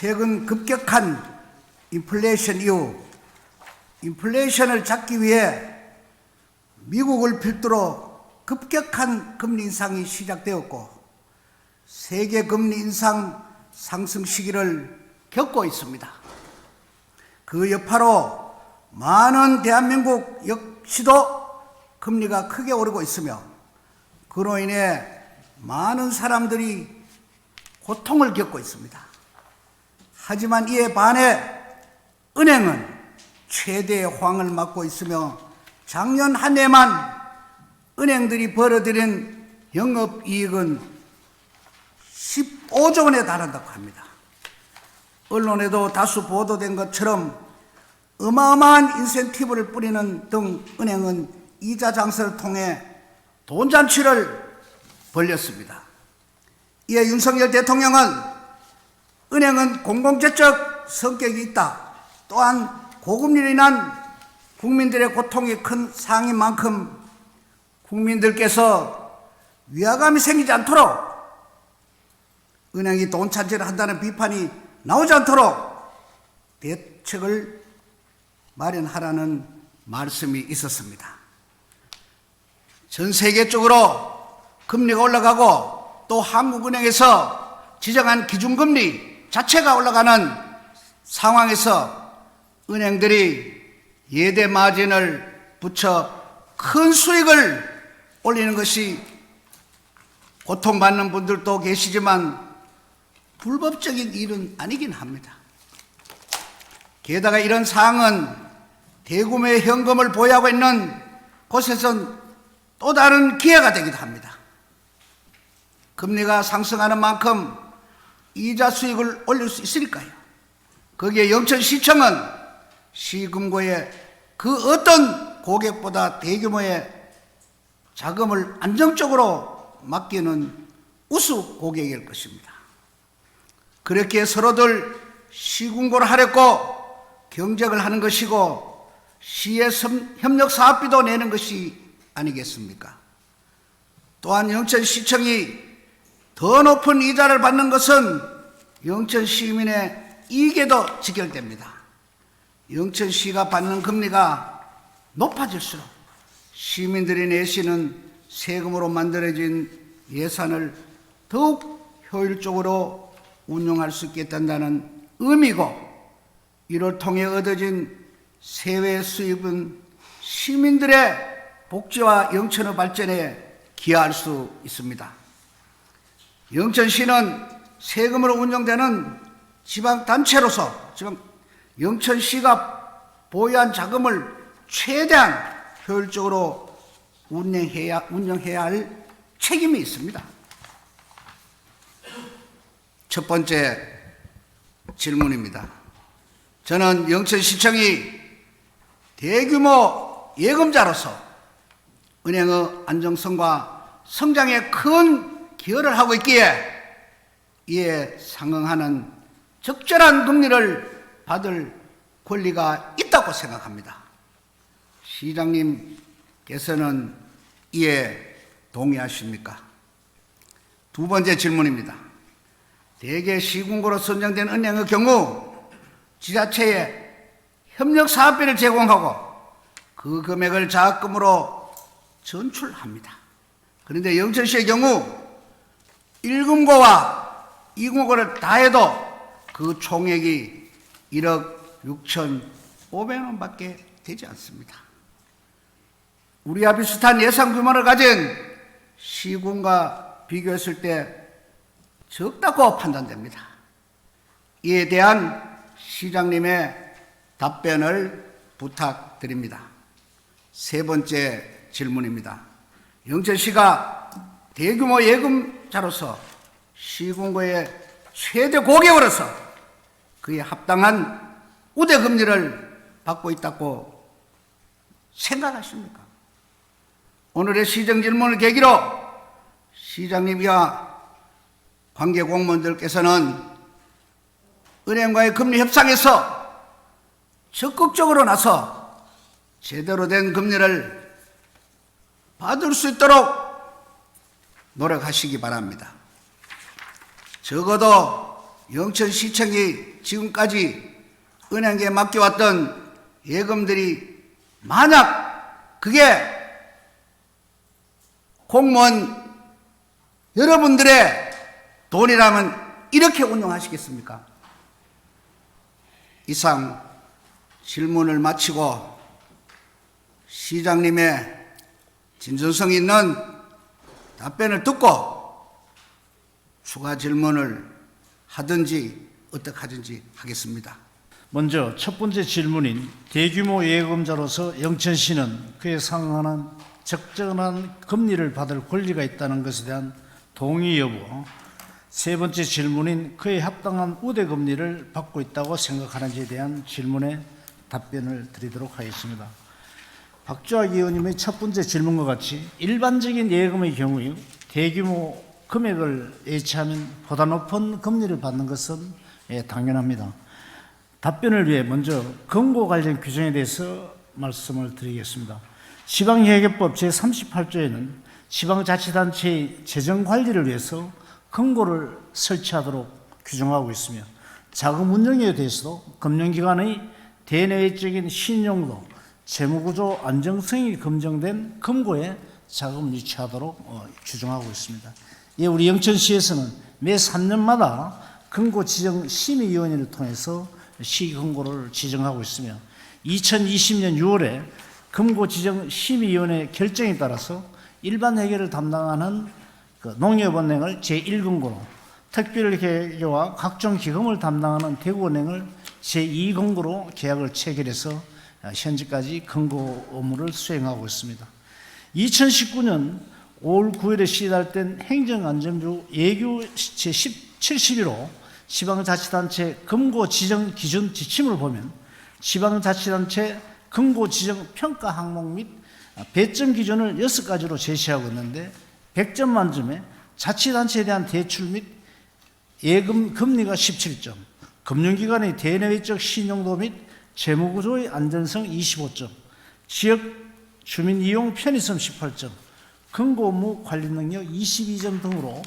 최근 급격한 인플레이션 이후 인플레이션을 잡기 위해 미국을 필두로 급격한 금리 인상이 시작되었고 세계 금리 인상 상승 시기를 겪고 있습니다. 그 여파로 많은 대한민국 역시도 금리가 크게 오르고 있으며 그로 인해 많은 사람들이 고통을 겪고 있습니다. 하지만 이에 반해 은행은 최대의 황을 맞고 있으며 작년 한 해만 은행들이 벌어들인 영업 이익은 15조 원에 달한다고 합니다. 언론에도 다수 보도된 것처럼 어마어마한 인센티브를 뿌리는 등 은행은 이자 장사를 통해 돈 잔치를 벌렸습니다. 이에 윤석열 대통령은 은행은 공공재적 성격이 있다. 또한 고금리로 인한 국민들의 고통이 큰 상인 만큼 국민들께서 위화감이 생기지 않도록 은행이 돈 찬지를 한다는 비판이 나오지 않도록 대책을 마련하라는 말씀이 있었습니다. 전 세계적으로 금리가 올라가고 또 한국은행에서 지정한 기준금리 자체가 올라가는 상황에서 은행들이 예대 마진을 붙여 큰 수익을 올리는 것이 고통받는 분들도 계시지만 불법적인 일은 아니긴 합니다. 게다가 이런 사항은 대구매 현금을 보유하고 있는 곳에선 또 다른 기회가 되기도 합니다. 금리가 상승하는 만큼 이자 수익을 올릴 수 있으니까요. 거기에 영천시청은 시금고에 그 어떤 고객보다 대규모의 자금을 안정적으로 맡기는 우수 고객일 것입니다. 그렇게 서로들 시군고를 하렸고 경쟁을 하는 것이고 시의 섬- 협력 사업비도 내는 것이 아니겠습니까? 또한 영천시청이 더 높은 이자를 받는 것은 영천 시민의 이익에도 직결됩니다. 영천시가 받는 금리가 높아질수록 시민들이 내시는 세금으로 만들어진 예산을 더욱 효율적으로 운용할 수 있겠다는 의미고 이를 통해 얻어진 세외 수입은 시민들의 복지와 영천의 발전에 기여할 수 있습니다. 영천시는 세금으로 운영되는 지방단체로서 지방 영천시가 보유한 자금을 최대한 효율적으로 운영해야, 운영해야 할 책임이 있습니다. 첫 번째 질문입니다. 저는 영천시청이 대규모 예금자로서 은행의 안정성과 성장에 큰 기여를 하고 있기에 이에 상응하는 적절한 금리를 받을 권리가 있다고 생각합니다. 시장님께서는 이에 동의하십니까? 두 번째 질문입니다. 대개 시군고로 선정된 은행의 경우 지자체에 협력 사업비를 제공하고 그 금액을 자금으로 전출합니다. 그런데 영천시의 경우 1금고와 2금고를 다 해도 그 총액이 1억 6천 5백 원밖에 되지 않습니다. 우리와 비슷한 예상 규모를 가진 시군과 비교했을 때 적다고 판단됩니다. 이에 대한 시장님의 답변을 부탁드립니다. 세 번째 질문입니다. 영천시가 대규모 예금 자로서 시군고의 최대 고객으로서 그에 합당한 우대 금리를 받고 있다고 생각하십니까? 오늘의 시정 질문을 계기로 시장님과 관계 공무원들께서는 은행과의 금리 협상에서 적극적으로 나서 제대로 된 금리를 받을 수 있도록 노력하시기 바랍니다. 적어도 영천시청이 지금까지 은행에 맡겨왔던 예금들이 만약 그게 공무원 여러분들의 돈이라면 이렇게 운영하시겠습니까? 이상 질문을 마치고 시장님의 진정성 있는 답변을 듣고 추가 질문을 하든지 어떻게 하든지 하겠습니다. 먼저 첫 번째 질문인 대규모 예금자로서 영천시는 그에 상응하는 적정한 금리를 받을 권리가 있다는 것에 대한 동의 여부. 세 번째 질문인 그에 합당한 우대 금리를 받고 있다고 생각하는지에 대한 질문에 답변을 드리도록 하겠습니다. 박주학 의원님의 첫 번째 질문과 같이 일반적인 예금의 경우에 대규모 금액을 예치하면 보다 높은 금리를 받는 것은 예, 당연합니다. 답변을 위해 먼저 금고 관련 규정에 대해서 말씀을 드리겠습니다. 지방회계법 제38조에는 지방자치단체의 재정 관리를 위해서 금고를 설치하도록 규정하고 있으며 자금 운영에 대해서도 금융기관의 대내외적인 신용도, 재무구조 안정성이 검증된 금고에 자금을 유치하도록 어, 규정하고 있습니다. 예, 우리 영천시에서는 매 3년마다 금고 지정 심의위원회를 통해서 시금고를 지정하고 있으며 2020년 6월에 금고 지정 심의위원회 결정에 따라서 일반 회계를 담당하는 그 농협은행을 제1금고로 특별회계와 각종 기금을 담당하는 대구은행을 제2금고로 계약을 체결해서 현재까지 금고 업무를 수행하고 있습니다. 2019년 5월 9일에 시달된 행정안전부 예규 제71호 지방자치단체 금고 지정 기준 지침을 보면 지방자치단체 금고 지정 평가 항목 및 배점 기준을 6가지로 제시하고 있는데 100점 만점에 자치단체에 대한 대출 및 예금 금리가 17점, 금융기관의 대내외적 신용도 및 재무구조의 안전성 25점, 지역 주민 이용 편의성 18점, 금고 업무 관리 능력 22점 등으로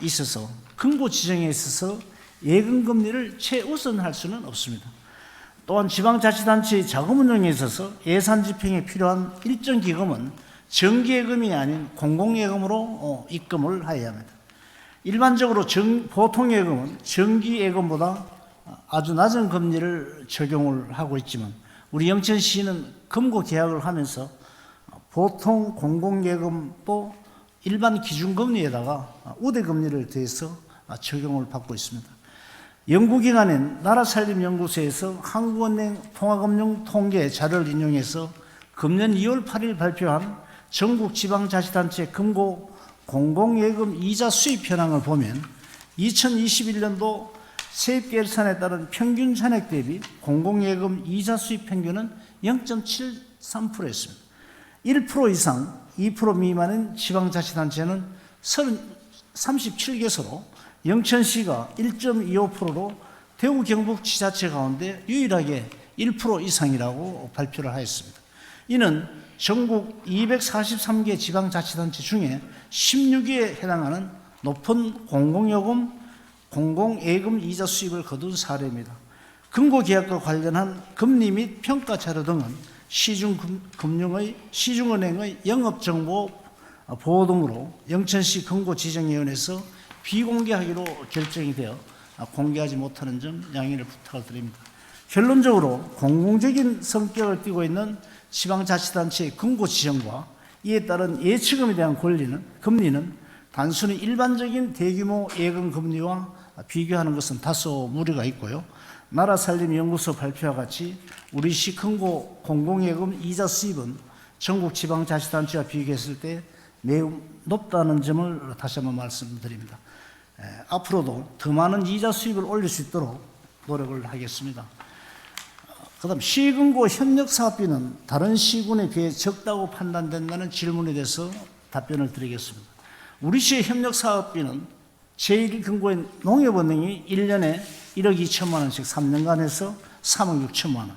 있어서 금고 지정에 있어서 예금 금리를 최우선할 수는 없습니다. 또한 지방자치단체의 자금 운영에 있어서 예산 집행에 필요한 일정 기금은 정기예금이 아닌 공공예금으로 어, 입금을 하여야 합니다. 일반적으로 정, 보통예금은 정기예금보다 아주 낮은 금리를 적용을 하고 있지만 우리 영천시는 금고 계약을 하면서 보통 공공예금도 일반 기준금리에다가 우대금리를 더해서 적용을 받고 있습니다. 연구기관인 나라살림연구소에서 한국은행 통화금융 통계 자료를 인용해서 금년 2월 8일 발표한 전국 지방자치단체 금고 공공예금 이자 수입 현황을 보면 2021년도 세입계산에 따른 평균 잔액 대비 공공예금 이자 수입 평균은 0.73%였습니다. 1% 이상, 2% 미만인 지방자치단체는 37개소로 영천시가 1.25%로 대구 경북 지자체 가운데 유일하게 1% 이상이라고 발표를 하였습니다. 이는 전국 243개 지방자치단체 중에 16위에 해당하는 높은 공공요금, 공공예금 이자 수입을 거둔 사례입니다. 금고계약과 관련한 금리 및 평가 자료 등은 시중금융의 시중은행의 영업정보 보호 등으로 영천시 금고지정위원회에서 비공개하기로 결정이 되어 공개하지 못하는 점 양해를 부탁을 드립니다. 결론적으로 공공적인 성격을 띠고 있는 지방자치단체의 금고 지정과 이에 따른 예치금에 대한 권리는 금리는 단순히 일반적인 대규모 예금 금리와 비교하는 것은 다소 무리가 있고요. 나라 살림 연구소 발표와 같이 우리 시 금고 공공예금 이자 수입은 전국 지방 자치단체와 비교했을 때 매우 높다는 점을 다시 한번 말씀드립니다. 에, 앞으로도 더 많은 이자 수입을 올릴 수 있도록 노력을 하겠습니다. 그 다음 시군고 협력 사업비는 다른 시군에 비해 적다고 판단된다는 질문에 대해서 답변을 드리겠습니다. 우리 시의 협력 사업비는 제1금고인 농협은행이 1년에 1억 2천만 원씩 3년간 해서 3억 6천만 원.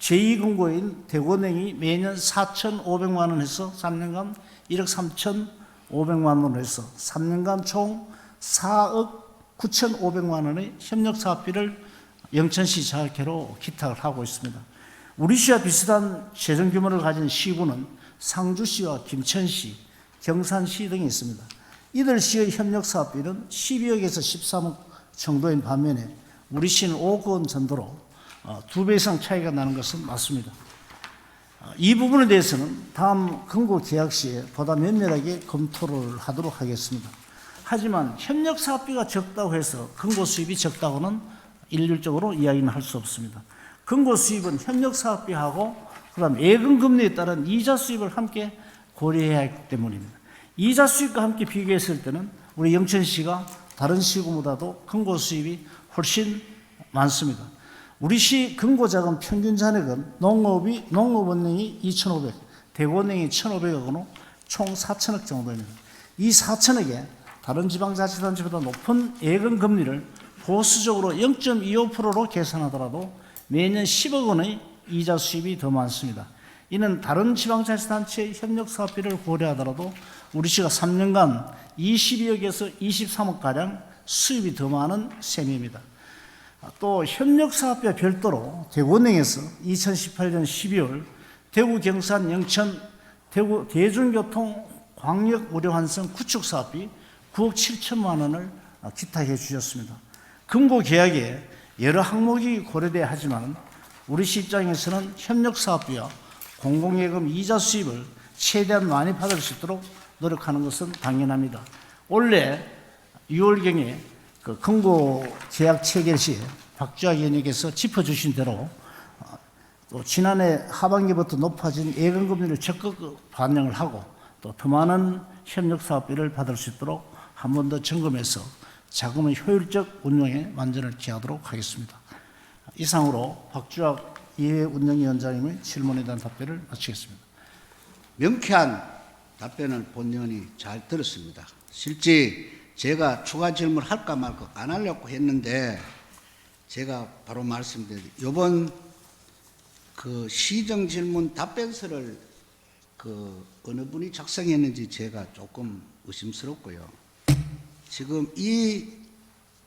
제2금고인 대구은행이 매년 4,500만 원 해서 3년간 1억 3,500만 원을 해서 3년간 총 4억 9,500만 원의 협력 사업비를 영천시 자학회로 기탁을 하고 있습니다. 우리 시와 비슷한 재정 규모를 가진 시군은 상주시와 김천시, 경산시 등이 있습니다. 이들 시의 협력 사업비는 12억에서 13억 정도인 반면에 우리 시는 5억 원 정도로 어, 두배 이상 차이가 나는 것은 맞습니다. 어, 이 부분에 대해서는 다음 근고 계약 시에 보다 면밀하게 검토를 하도록 하겠습니다. 하지만 협력 사업비가 적다고 해서 근고 수입이 적다고는 일률적으로 이야기는 할 수 없습니다. 근고 수입은 협력 사업비하고 그다음 예금 금리에 따른 이자 수입을 함께 고려해야 하기 때문입니다. 이자 수입과 함께 비교했을 때는 우리 영천시가 다른 시구보다도 근고 수입이 훨씬 많습니다. 우리 시 근고자금 평균 잔액은 농업이 농업원령이 2,500, 대구원령이 1,500억 원으로 총 4천억 정도입니다. 이 4천억에 다른 지방자치단체보다 높은 예금 금리를 보수적으로 0.25%로 계산하더라도 매년 10억 원의 이자 수입이 더 많습니다. 이는 다른 지방자치단체의 협력 사업비를 고려하더라도 우리 시가 3년간 22억에서 23억 가량 수입이 더 많은 셈입니다. 또 협력 사업비와 별도로 대구은행에서 2018년 12월 대구 경산 영천 대구 대중교통 광역 무료 환승 구축 사업비 9억 7천만 원을 기탁해 주셨습니다. 금고 계약에 여러 항목이 고려돼야 하지만 우리 시 입장에서는 협력 사업비와 공공예금 이자 수입을 최대한 많이 받을 수 있도록 노력하는 것은 당연합니다. 올해 6월경에 그 금고 계약 체결 시에 박주학 의원님께서 짚어주신 대로 어, 또 지난해 하반기부터 높아진 예금 금리를 적극 반영을 하고 또 더 많은 협력 사업비를 받을 수 있도록 한 번 더 점검해서 자금의 효율적 운용에 만전을 기하도록 하겠습니다. 이상으로 박주학 이해 운영위원장님의 질문에 대한 답변을 마치겠습니다. 명쾌한 답변을 본의원이 잘 들었습니다. 실제 제가 추가 질문 할까 말까 안 하려고 했는데 제가 바로 말씀드린 요번 그 시정 질문 답변서를 그 어느 분이 작성했는지 제가 조금 의심스럽고요. 지금 이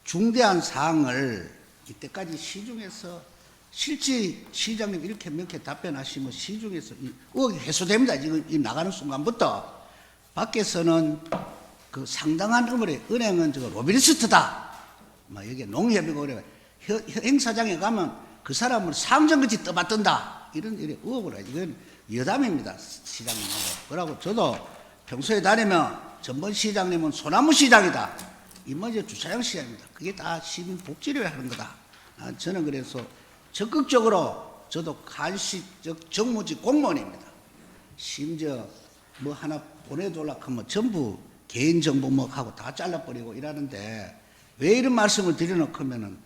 중대한 사항을 이때까지 시중에서 실제 시장님 이렇게 명쾌 답변하시면 시중에서 이 의혹이 해소됩니다. 지금 이 나가는 순간부터 밖에서는 그 상당한 의물에 은행은 저거 로비리스트다. 막 여기 농협이고 그래. 혀- 혀- 행사장에 가면 그 사람을 상정같이 떠받든다. 이런 이런 의혹을 해. 이건 여담입니다. 시장님하고. 그러고 저도 평소에 다니면 전번 시장님은 소나무 시장이다. 이번에 주차장 시장입니다. 그게 다 시민 복지를 하는 거다. 아, 저는 그래서 적극적으로 저도 간시적 정무직 공무원입니다. 심지어 뭐 하나 보내달라고 하면 전부 개인정보 뭐 하고 다 잘라버리고 이러는데 왜 이런 말씀을 드려놓고 하면은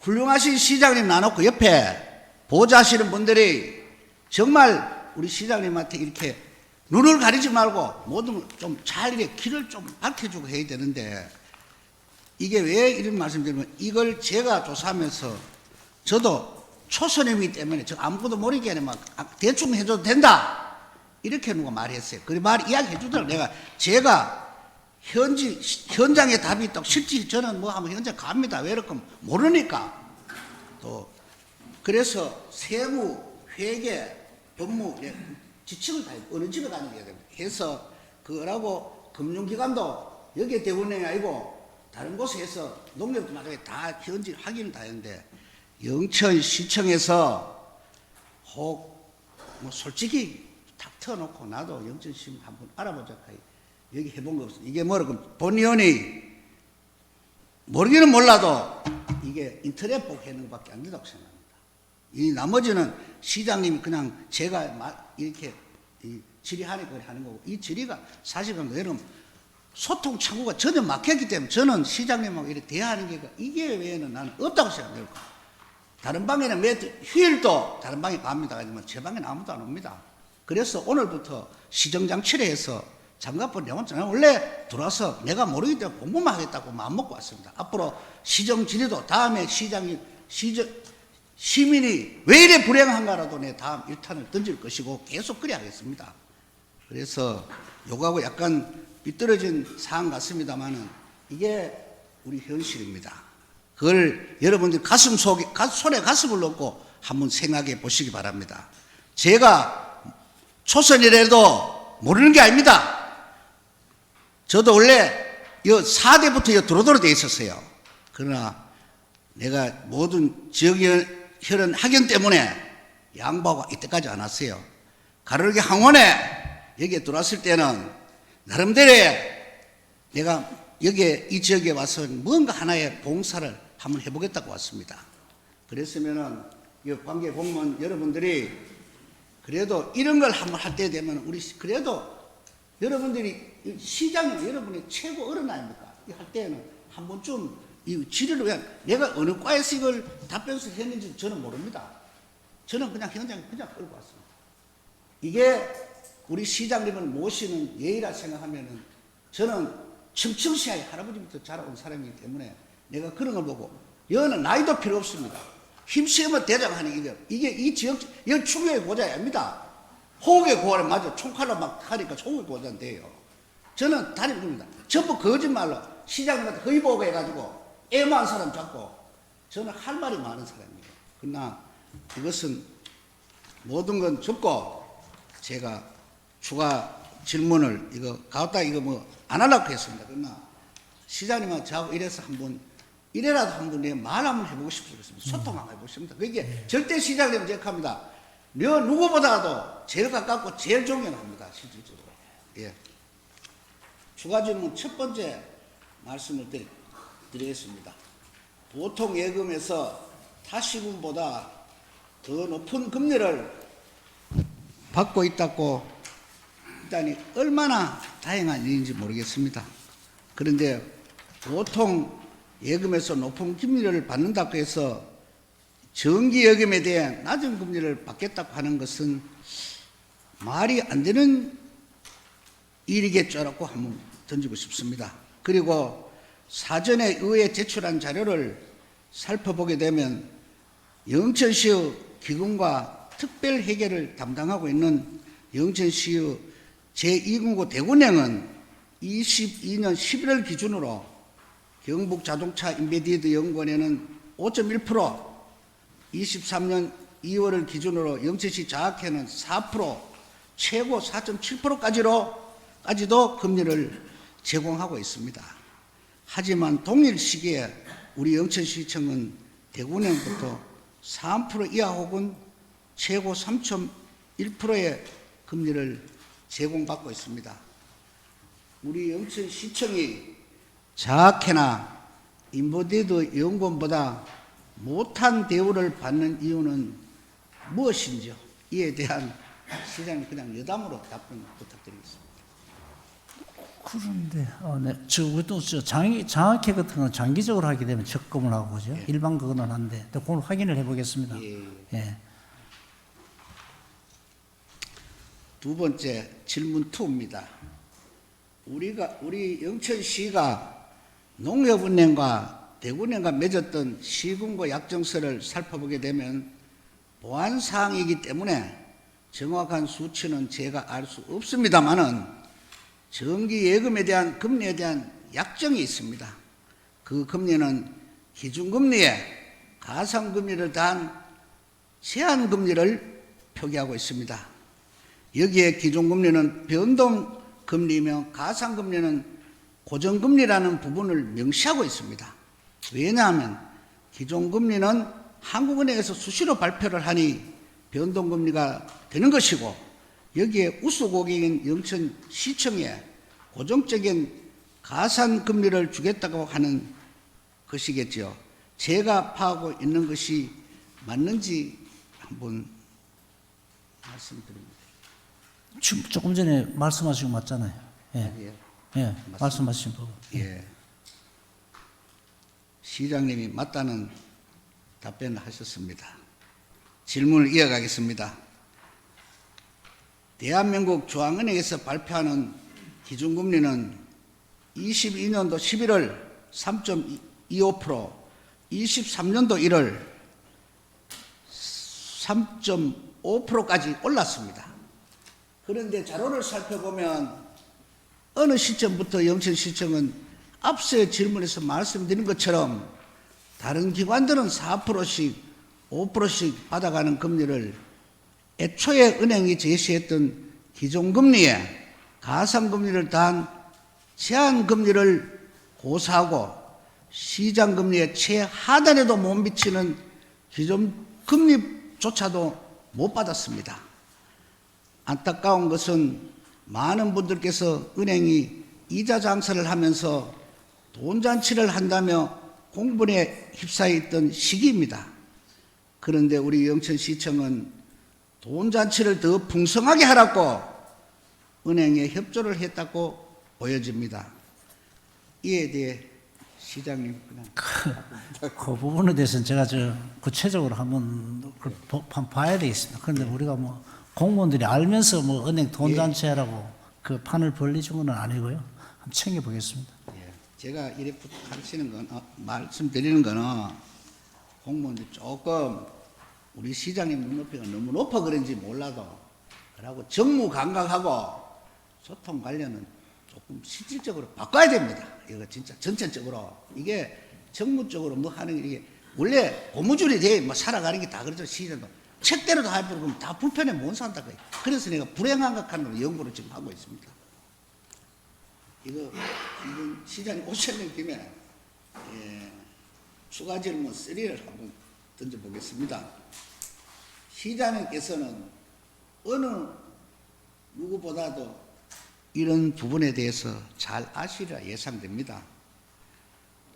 훌륭하신 시장님 나놓고 옆에 보좌하시는 분들이 정말 우리 시장님한테 이렇게 눈을 가리지 말고 모든 좀잘 이렇게 길을 좀 밝혀주고 해야 되는데 이게 왜 이런 말씀드리면 이걸 제가 조사하면서 저도 초선이기 때문에 저 아무것도 모르게 막 아, 대충 해줘도 된다 이렇게 누가 말했어요. 그말 이야기 해 주더라고 내가 제가 현지 현장에 답이 있다고 실제 저는 뭐 하면 현장 갑니다. 왜 이렇게 모르니까 또 그래서 세무, 회계, 법무 예, 지침을 다 어느 집에 가는 게 됩니다. 해서 그거라고 금융기관도 여기에 대운행이 아니고 다른 곳에 해서 농협도 마찬가지 다 현지 확인을 다 했는데 영천시청에서 혹 뭐 솔직히 탁 터놓고 나도 영천시 한번 알아보자 여기 해본 거 없어. 이게 뭐라 그럼 본의원이 모르기는 몰라도 이게 인터넷 하는 것밖에 안 된다고 생각합니다. 이 나머지는 시장님이 그냥 제가 마- 이렇게 이 질의하니까 그래 하는 거고 이 질의가 사실은 왜냐면 소통 창구가 전혀 막혔기 때문에 저는 시장님하고 이렇게 대화하는 게 이게 외에는 나는 없다고 생각해요. 다른 방에는 매 휴일도 다른 방에 갑니다. 하지만 제 방에는 아무도 안 옵니다. 그래서 오늘부터 시정장치를 해서 장갑을 내온 저는 원래 들어와서 내가 모르기 때문에 공부만 하겠다고 마음 먹고 왔습니다. 앞으로 시정 질의도 다음에 시장이 시정 시민이 왜 이래 불행한가라도 내 다음 일탄을 던질 것이고 계속 그래 하겠습니다. 그래서 요거하고 약간 삐뚤어진 사항 같습니다만은 이게 우리 현실입니다. 그걸 여러분들 가슴 속에, 가- 손에 가슴을 넣고 한번 생각해 보시기 바랍니다. 제가 초선이라도 모르는 게 아닙니다. 저도 원래 여 4대부터 여 도로도로 돼 있었어요. 그러나 내가 모든 지역혈연 학연 때문에 양보가 이때까지 안 왔어요. 가로르기 항원에 여기에 들어왔을 때는 나름대로 내가 여기에 이 지역에 와서 뭔가 하나의 봉사를 한번 해보겠다고 왔습니다. 그랬으면은 이 관계 공무원 여러분들이 그래도 이런 걸 한번 할 때 되면 우리 시- 그래도 여러분들이 이 시장이 여러분의 최고 어른 아닙니까? 이할 때는 한 번쯤 이 지리를 왜 내가 어느 과에서 이걸 답변서 했는지 저는 모릅니다. 저는 그냥 현장에 그냥 끌고 왔습니다. 이게 우리 시장님을 모시는 예의라 생각하면은 저는 청청시야의 할아버지부터 자라온 사람이기 때문에 내가 그런 걸 보고 여는 나이도 필요 없습니다. 힘쓰면 대장하는 이게 이게 이 지역 여 충격의 고자야 아닙니다. 호국의 고아를 맞아 총칼로 막 하니까 호국의 고자는 돼요. 저는 다른 겁니다. 전부 거짓말로 시장님한테 허위보고 해가지고 애만 사람 잡고 저는 할 말이 많은 사람이에요. 그러나 이것은 모든 건 접고 제가 추가 질문을 이거 가다 이거 뭐 안 하려고 했습니다. 그러나 시장님하고 저하고 이래서 한번 이래라도 한번 내말 한번 해보고 싶습니다. 소통 한번 해보고 싶습니다. 그게 절대 시장님 제압합니다. 너 누구보다도 제일 가깝고 제일 존경합니다. 실질적으로. 예. 추가 질문 첫 번째 말씀을 드리, 드리겠습니다. 보통 예금에서 타시금보다 더 높은 금리를 받고 있다고 일단이 얼마나 다행한 일인지 모르겠습니다. 그런데 보통 예금에서 높은 금리를 받는다고 해서 정기 예금에 대해 낮은 금리를 받겠다고 하는 것은 말이 안 되는 일이겠죠라고 한번 던지고 싶습니다. 그리고 사전에 의회에 제출한 자료를 살펴보게 되면 영천시의 기금과 특별 회계를 담당하고 있는 영천시의 제2금고 대군행은 22년 11월 기준으로 경북 자동차 인베디드 연구원에는 5.1%, 23년 2월을 기준으로 영천시 자학회는 4%, 최고 4.7%까지로 까지도 금리를 제공하고 있습니다. 하지만 동일 시기에 우리 영천시청은 대구은행부터 3% 이하 혹은 최고 3.1%의 금리를 제공받고 있습니다. 우리 영천시청이 자학회나 인보디드 연구원보다 못한 대우를 받는 이유는 무엇인지요? 이에 대한 시장님 그냥 여담으로 답변 부탁드리겠습니다. 그런데 어, 네. 저저 장기 장학회 같은 건 장기적으로 하게 되면 적금을 하고 그죠? 일반 그거는 한데, 또 그걸 확인을 해보겠습니다. 예. 예. 두 번째 질문 2입니다. 우리가 우리 영천시가 농협은행과 대구은행과 맺었던 시금고 약정서를 살펴보게 되면 보안 사항이기 때문에 정확한 수치는 제가 알 수 없습니다만은 정기 예금에 대한 금리에 대한 약정이 있습니다. 그 금리는 기준금리에 가상금리를 더한 제한금리를 표기하고 있습니다. 여기에 기존금리는 변동금리며 가상금리는 고정금리라는 부분을 명시하고 있습니다. 왜냐하면 기존금리는 한국은행에서 수시로 발표를 하니 변동금리가 되는 것이고 여기에 우수고객인 영천시청에 고정적인 가산금리를 주겠다고 하는 것이겠죠. 제가 파악하고 있는 것이 맞는지 한번 말씀드립니다. 지금 조금 전에 말씀하신 거 맞잖아요. 예. 예. 예. 말씀하신 부분. 예. 시장님이 맞다는 답변을 하셨습니다. 질문을 이어가겠습니다. 대한민국 중앙은행에서 발표하는 기준금리는 22년도 11월 3.25%, 23년도 1월 3.5%까지 올랐습니다. 그런데 자료를 살펴보면 어느 시점부터 영천시청은 앞서의 질문에서 말씀드린 것처럼 다른 기관들은 4%씩 5%씩 받아가는 금리를 애초에 은행이 제시했던 기존금리에 가상금리를 더한 제한금리를 고사하고 시장금리의 최하단에도 못 미치는 기존 금리조차도 못 받았습니다. 안타까운 것은 많은 분들께서 은행이 이자 장사를 하면서 돈 잔치를 한다며 공분에 휩싸여 있던 시기입니다. 그런데 우리 영천시청은 돈 잔치를 더 풍성하게 하라고 은행에 협조를 했다고 보여집니다. 이에 대해 시장님 그냥 그 부분에 대해서는 제가 저 구체적으로 한번 봐야 되겠습니다. 그런데 우리가 뭐 공무원들이 알면서 뭐 은행 돈 잔치하라고 그 판을 벌리준 건 아니고요. 한번 챙겨 보겠습니다. 예, 제가 이래 가르치는 건 어, 말씀드리는 거는 공무원들 조금 우리 시장님 눈높이가 너무 높아 그런지 몰라도 그러고 정무 감각하고 소통 관련은 조금 실질적으로 바꿔야 됩니다. 이거 진짜 전체적으로 이게 정무적으로 뭐 하는 게 이게 원래 고무줄이 돼뭐 살아가는 게 다 그렇죠 시장도 책대로 다 해버리면 다 불편해 못 산다 그래. 그래서 내가 불행한 각하는 연구를 지금 하고 있습니다. 이거 이건 시장님 오셨는 김에 예, 추가 질문 3를 한번 던져보겠습니다. 시장님께서는 어느 누구보다도 이런 부분에 대해서 잘 아시리라 예상됩니다.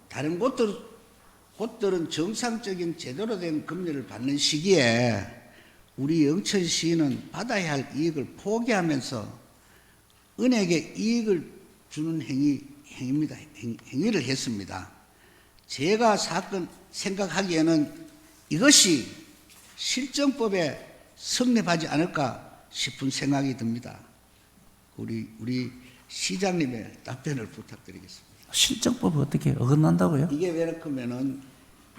다른 곳들, 곳들은 정상적인 제대로 된 금리를 받는 시기에 우리 영천시는 받아야 할 이익을 포기하면서 은행에 이익을 주는 행위, 행위입니다. 행, 행위를 했습니다. 제가 사건 생각하기에는 이것이 실정법에 성립하지 않을까 싶은 생각이 듭니다. 우리 우리 시장님의 답변을 부탁드리겠습니다. 실정법이 어떻게 어긋난다고요? 이게 왜 그러면은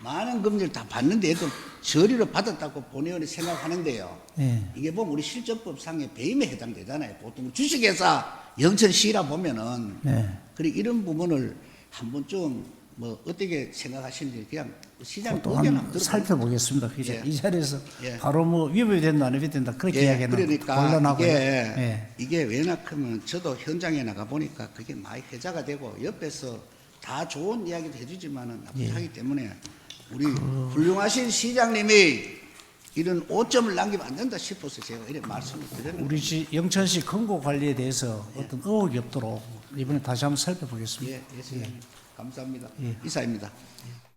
많은 금리를 다 받는데도 저리로 받았다고 본의원이 생각하는데요. 예. 이게 보면 우리 실정법 상의 배임에 해당되잖아요. 보통 주식회사 영천시라 보면은 네. 그래 이런 부분을 한번 좀뭐 어떻게 생각하시는지 그냥 시장 또 의견 한 한번. 살펴보겠습니다. 이 자- 예. 이 자리에서 예. 바로 뭐 위법이 된다 안 위법이 된다 그렇게 예, 이야기하는 그러니까. 이게 예. 이게 왜냐하면 저도 현장에 나가 보니까 그게 많이 회자가 되고 옆에서 다 좋은 이야기도 해주지만은 예. 나쁘기 때문에 우리 그 훌륭하신 시장님이 이런 오점을 남기면 안 된다 싶어서 제가 이렇게 말씀을 거예요. 우리 시 영천시 금고 관리에 대해서 어떤 의혹이 없도록 이번에 다시 한번 살펴보겠습니다. 예, 예, 시장님. 감사합니다. 예. 이사입니다.